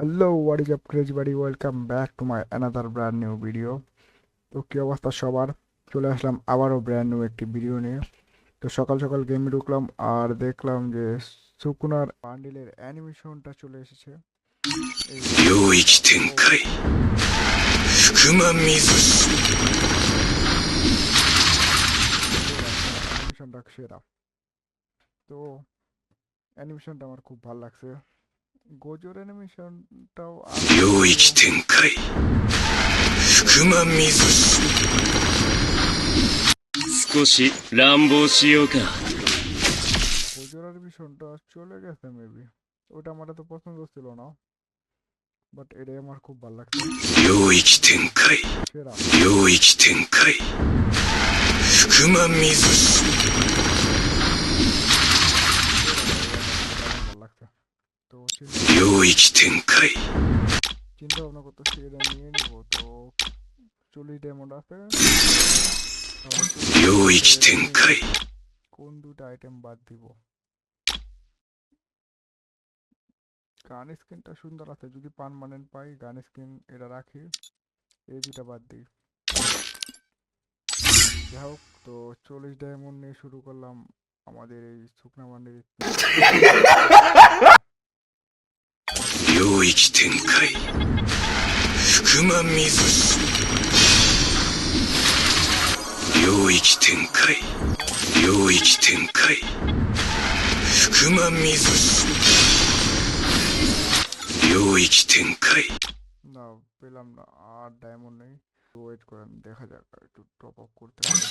Hello what is up craze বাড়ি welcome back to my another brand new video তো কী অবস্থা সবার? চলে আসলাম আবারও ব্র্যান্ড নিউ একটি ভিডিও নিয়ে। তো সকাল সকাল গেমে ঢুকলাম আর দেখলাম যে সুকুনার পান্ডিলের অ্যানিমেশনটা চলে এসেছে। অ্যানিমেশনটা সেরা। তো অ্যানিমেশনটা আমার খুব ভালো লাগছে। し অ্যানিমেশনটা সেরা তো অ্যানিমেশনটা আমার খুব ভালো লাগছে গোজোর অ্যানিমেশনটাও 領域展開福間水し少し乱暴しようか গোজোর অ্যানিমেশনটা চলে গেছে মেবি ওটা আমার এত পছন্দ ছিল না বাট এটাই আমার খুব ভালো লাগছে 領域展開 সেরা 領域展開福間水し তো চিন্তা領域展開 চিন্তা ভাবনা করতেছি এটা নিয়ে নিব তো চল্লিশ ডায়মন্ড আছে তাহলে চল্লিশ 領域展開 কোন দুটো আইটেম বাদ দিব গান স্কিনটা সুন্দর আছে যদি পারমানেন্ট পাই গান স্কিন এটা রাখি এই দুটা বাদ দিই যাই হোক তো চল্লিশ ডায়মন্ড নিয়ে শুরু করলাম আমাদের এই শুকনা মান্ডির 領域展開福間水し領域展開領域展開福間水し領域展開 না পেলাম না আর ডায়মন্ড নেই ওয়েট করেন দেখা যাক আর একটু টপ আপ করতে হবে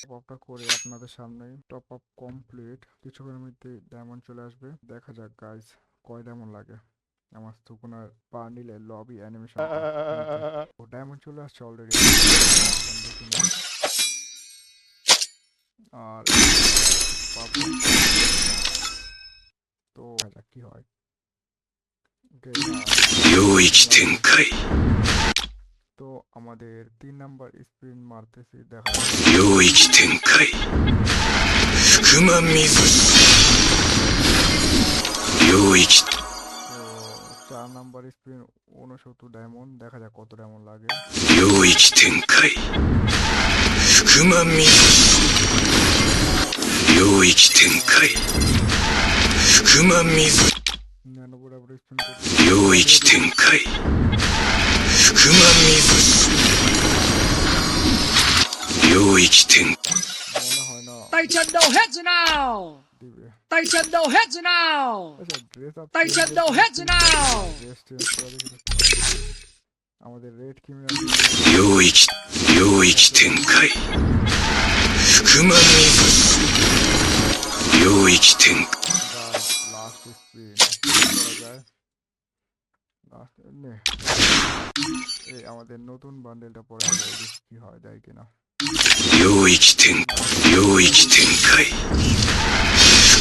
টপ আপটা করে আপনাদের সামনে টপ আপ কমপ্লিট কিছুক্ষণের মধ্যে ডায়মন্ড চলে আসবে দেখা যাক গাইস কয় ডায়মন্ড লাগে আমার স্থপনার পা নিলে লবি অ্যানিমেশন ও ডায়মন্ড চলে আসছে অলরেডি আর তো দেখা কি হয়। তো আমাদের তিন নাম্বার স্পিন মারতেছি দেখা ফুকুমা মিজু চার নাম্বার স্পিন উনসত্তর ডায়মন্ড দেখা যাক কত ডায়মন্ড লাগে 領域展開福間水し領域展開福間水 নিরানব্বই ডাবল স্পিন 領域展開福間水し領域展 মনে হয় না tay chân đầu hết rồi nào দিবে tay chân đầu hết rồi nào আচ্ছা dress up tay chân đầu hết rồi nào dress change করে দেখি আমাদের রেড কিমিরা 領域領域展開福間水し領域展開 লাস্ট স্পিন করা যায় লাস্ট নে এই আমাদের নতুন বান্ডেলটা পরে হবে দেখি কি হয় যায় কিনা 領域展領域展開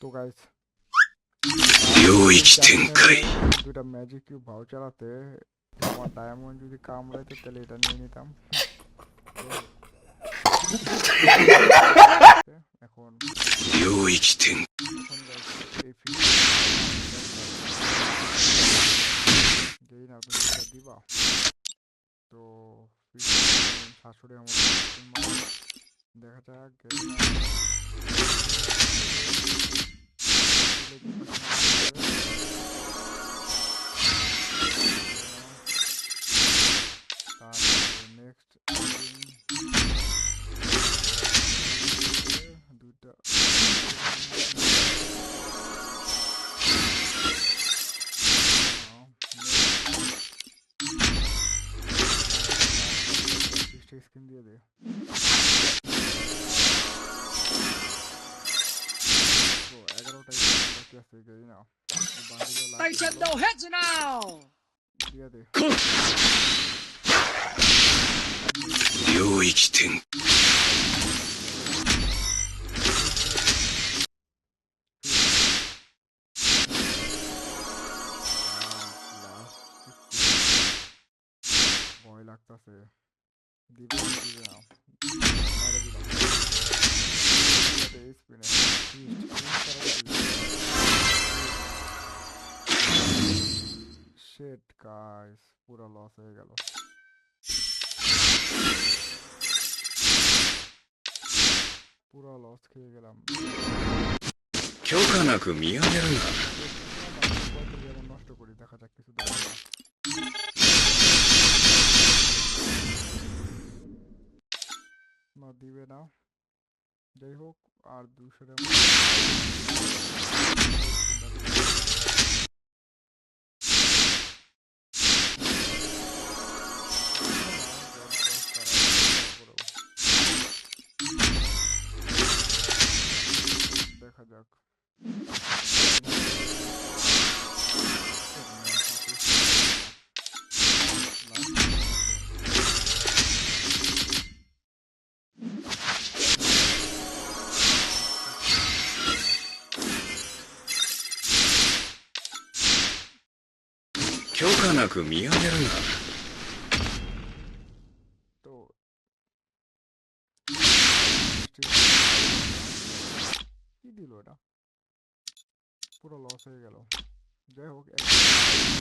তো গাইস দুটা ম্যাজিক কিউব ভাও চালাতে আমার ডায়মন্ড যদি কামড়াইতো তাহলে এটা নিয়ে নিতাম। এখন দিবা। তো শাশুড়ি আমার দেখা যাক あっ。তো এগারোটা বাকি আছে জানি না বান্ডিলে They said no heads now. দিয়ে দে 領域展 ভয় লাগতাছে দিবে না, দিবে না মেরে দিলাম স্পিনে শেট গাইস পুরো লস হয়ে গেল পুরো লস খেয়ে গেলাম নষ্ট করি দেখা যাক কিছু না দিবে না যাই হোক আর দুশো 許可なく見上げるな。পুরো লস হয়ে গেল যাই হোক এক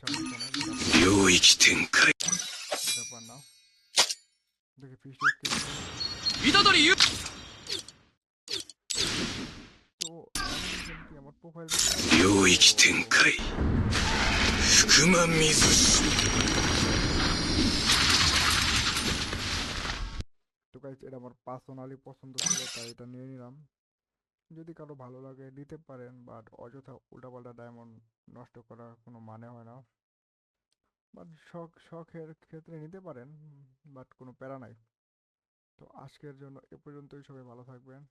সমস্যা নাই, এটা 領域展開 ব্যাপার না দেখি ফিস্ট Itadori you. তো আমি কিন্তু আমার প্রোফাইল 領域展開福間水氏 তো গাইস এটা আমার পার্সোনালি পছন্দ ছিল তাই এটা নিয়ে নিলাম যদি কারও ভালো লাগে নিতে পারেন বাট অযথা উল্টাপাল্টা ডায়মন্ড নষ্ট করার কোনো মানে হয় না। বাট শখ শখের ক্ষেত্রে নিতে পারেন বাট কোনো প্যারা নাই। তো আজকের জন্য এ পর্যন্তই সবাই ভালো থাকবেন।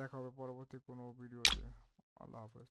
দেখা হবে পরবর্তী কোনো ভিডিওতে আল্লাহ হাফেজ।